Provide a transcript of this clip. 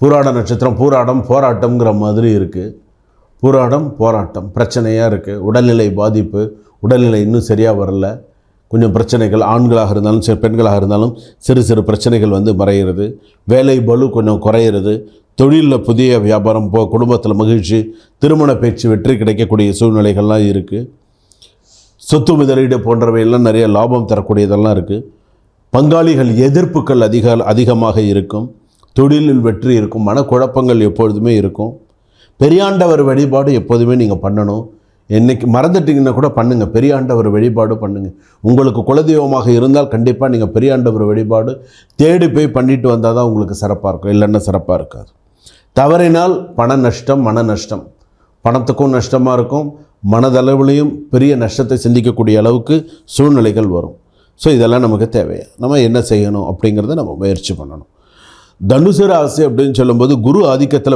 பூராட நட்சத்திரம் பூராடம் போராட்டம்ங்கிற மாதிரி இருக்குது பூராடம் போராட்டம் பிரச்சனையாக இருக்குது உடல்நிலை பாதிப்பு உடல்நிலை இன்னும் சரியாக வரல. கொஞ்சம் பிரச்சனைகள் ஆண்களாக இருந்தாலும் சரி பெண்களாக இருந்தாலும் சிறு சிறு பிரச்சனைகள் வந்து மறையிறது. வேலை பளு கொஞ்சம் குறையிறது. தொழிலில் புதிய வியாபாரம் போ குடும்பத்தில் மகிழ்ச்சி திருமண பேச்சு வெற்றி கிடைக்கக்கூடிய சூழ்நிலைகள்லாம் இருக்குது சொத்து முதலீடு போன்றவையெல்லாம் நிறைய லாபம் தரக்கூடியதெல்லாம் இருக்குது பங்காளிகள் எதிர்ப்புகள் அதிக அதிகமாக இருக்கும். தொழிலில் வெற்றி இருக்கும் மனக்குழப்பங்கள் எப்பொழுதுமே இருக்கும். பெரியாண்டவர் வழிபாடு எப்போதுமே நீங்கள் பண்ணணும். என்றைக்கு மறந்துட்டிங்கன்னா கூட பண்ணுங்கள் பெரியாண்டவர் வழிபாடு பண்ணுங்கள் உங்களுக்கு குலதெய்வமாக இருந்தால் கண்டிப்பாக நீங்கள் பெரியாண்டவர் வழிபாடு தேடி போய் பண்ணிட்டு வந்தால் தான் உங்களுக்கு சிறப்பாக இருக்கும். இல்லைன்னா சிறப்பாக இருக்காது. தவறினால் பண நஷ்டம் மன நஷ்டம். பணத்துக்கும் நஷ்டமாக இருக்கும். மனதளவுலையும் பெரிய நஷ்டத்தை சிந்திக்கக்கூடிய அளவுக்கு சூழ்நிலைகள் வரும். ஸோ இதெல்லாம் நமக்கு தேவையா? நம்ம என்ன செய்யணும் அப்படிங்கிறத நம்ம முயற்சி பண்ணணும். தனுசு ராசி அப்படின்னு சொல்லும்போது குரு ஆதிக்கத்தில்